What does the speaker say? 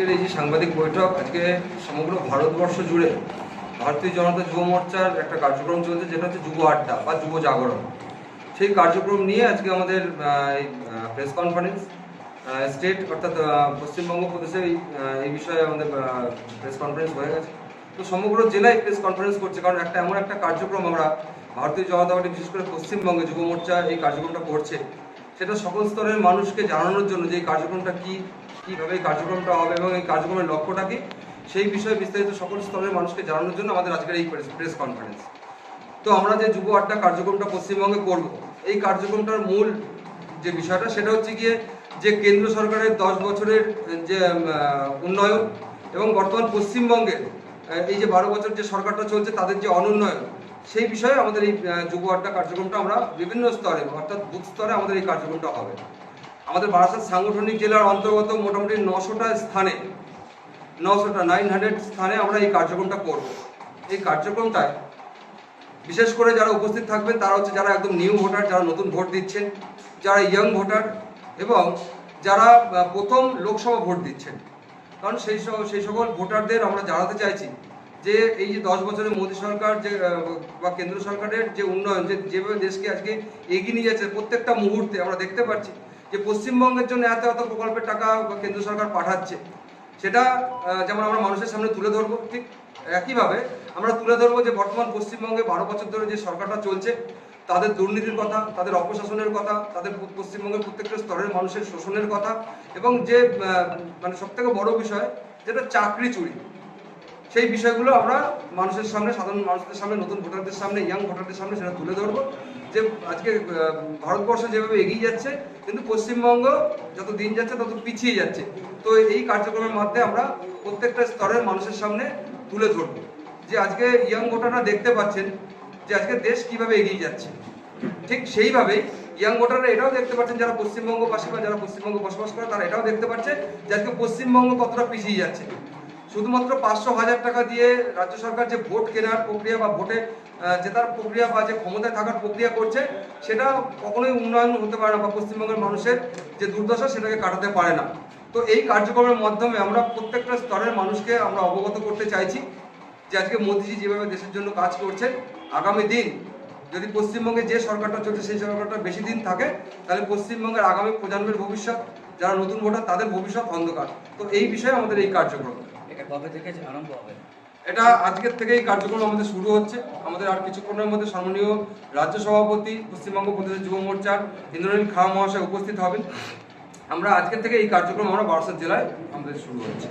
আজকের এই যে সাংবাদিক বৈঠক, আজকে সমগ্র ভারতবর্ষ জুড়ে ভারতীয় জনতা যুব মোর্চার একটা কার্যক্রম চলছে, যেটা হচ্ছে যুব আড্ডা বা যুব জাগরণ। সেই কার্যক্রম নিয়ে আজকে আমাদের প্রেস কনফারেন্স স্টেট অর্থাৎ পশ্চিমবঙ্গ প্রদেশে এই বিষয়ে আমাদের প্রেস কনফারেন্স হয়ে গেছে। তো সমগ্র জেলায় প্রেস কনফারেন্স করছে, কারণ একটা এমন একটা কার্যক্রম আমরা ভারতীয় জনতা পার্টি, বিশেষ করে পশ্চিমবঙ্গে যুব মোর্চা এই কার্যক্রমটা করছে। সেটা সকল স্তরের মানুষকে জানানোর জন্য যে এই কার্যক্রমটা কি কীভাবে কার্যক্রমটা হবে এবং এই কার্যক্রমের লক্ষ্যটা কি, সেই বিষয়ে বিস্তারিত সকল স্তরের মানুষকে জানানোর জন্য আমাদের আজকের এই প্রেস কনফারেন্স তো আমরা যে যুব আড্ডা কার্যক্রমটা পশ্চিমবঙ্গে করব, এই কার্যক্রমটার মূল যে বিষয়টা সেটা হচ্ছে গিয়ে যে কেন্দ্র সরকারের দশ বছরের যে উন্নয়ন এবং বর্তমান পশ্চিমবঙ্গের এই যে বারো বছর যে সরকারটা চলছে তাদের যে অনুন্নয়ন, সেই বিষয়ে আমাদের এই যুব আড্ডা কার্যক্রমটা আমরা বিভিন্ন স্তরে, অর্থাৎ বুথ স্তরে আমাদের এই কার্যক্রমটা হবে। আমাদের বারাসাত সাংগঠনিক জেলার অন্তর্গত মোটামুটি নশোটা স্থানে, নশোটা নাইন হান্ড্রেড স্থানে আমরা এই কার্যক্রমটা করব। এই কার্যক্রমটায় বিশেষ করে যারা উপস্থিত থাকবেন, তারা হচ্ছে যারা একদম নিউ ভোটার যারা নতুন ভোট দিচ্ছেন, যারা ইয়ং ভোটার এবং যারা প্রথম লোকসভা ভোট দিচ্ছেন। কারণ সেই সেই সকল ভোটারদের আমরা জানাতে চাইছি যে এই যে দশ বছরের মোদী সরকার যে বা কেন্দ্র সরকারের যে উন্নয়ন, যে যেভাবে দেশকে আজকে এগিয়ে নিয়ে যাচ্ছে, প্রত্যেকটা মুহূর্তে আমরা দেখতে পাচ্ছি যে পশ্চিমবঙ্গের জন্য এত এত প্রকল্পের টাকা কেন্দ্র সরকার পাঠাচ্ছে, সেটা যেমন আমরা মানুষের সামনে তুলে ধরবো, ঠিক একইভাবে আমরা তুলে ধরবো যে বর্তমান পশ্চিমবঙ্গে বারো বছর ধরে যে সরকারটা চলছে, তাদের দুর্নীতির কথা, তাদের অপশাসনের কথা, তাদের পশ্চিমবঙ্গের প্রত্যেকটা স্তরের মানুষের শোষণের কথা এবং যে মানে সব থেকে বড় বিষয়, যেটা চাকরি চুরি। সেই বিষয়গুলো আমরা মানুষের সামনে, সাধারণ মানুষদের সামনে, নতুন ভোটারদের সামনে ইয়াং ভোটারদের সামনে সেটা তুলে ধরবো। যে আজকে ভারতবর্ষ যেভাবে এগিয়ে যাচ্ছে, কিন্তু পশ্চিমবঙ্গ যত দিন যাচ্ছে তত পিছিয়ে যাচ্ছে। তো এই কার্যক্রমের মাধ্যমে আমরা প্রত্যেকটা স্তরের মানুষের সামনে তুলে ধরবো। যে আজকে ইয়াং ভোটাররা দেখতে পাচ্ছেন যে আজকে দেশ কীভাবে এগিয়ে যাচ্ছে। ঠিক সেইভাবেই ইয়াং ভোটাররা এটাও দেখতে পাচ্ছেন, যারা পশ্চিমবঙ্গবাসী বা যারা পশ্চিমবঙ্গ বসবাস করে, তারা এটাও দেখতে পাচ্ছে যে আজকে পশ্চিমবঙ্গ কতটা পিছিয়ে যাচ্ছে। শুধুমাত্র পাঁচশো হাজার টাকা দিয়ে রাজ্য সরকার যে ভোট কেনার প্রক্রিয়া বা ভোটে জেতার প্রক্রিয়া বা যে ক্ষমতায় থাকার প্রক্রিয়া করছে, সেটা কখনোই উন্নয়ন হতে পারে না বা পশ্চিমবঙ্গের মানুষের যে দুর্দশা সেটাকে কাটাতে পারে না। তো এই কার্যক্রমের মাধ্যমে আমরা প্রত্যেকটা স্তরের মানুষকে আমরা অবগত করতে চাইছি যে আজকে মোদিজি যেভাবে দেশের জন্য কাজ করছেন, আগামী দিন যদি পশ্চিমবঙ্গে যে সরকারটা চলছে সেই সরকারটা বেশি দিন থাকে, তাহলে পশ্চিমবঙ্গের আগামী প্রজন্মের ভবিষ্যৎ, যারা নতুন ভোটার তাদের ভবিষ্যৎ অন্ধকার। তো এই বিষয়ে আমাদের এই কার্যক্রম। এটা কবে থেকে আরম্ভ হবে? এটা আজকের থেকেই কার্যক্রম আমাদের শুরু হচ্ছে। আমাদের আর কিছুক্ষণের মধ্যে সম্মানীয় রাজ্য সভাপতি, পশ্চিমবঙ্গ প্রদেশের যুব মোর্চার ইন্দ্রনীল খা মহাশয় উপস্থিত হবেন। আমরা আজকের থেকে এই কার্যক্রম আমরা বারাসাত জেলায় আমাদের শুরু হচ্ছে।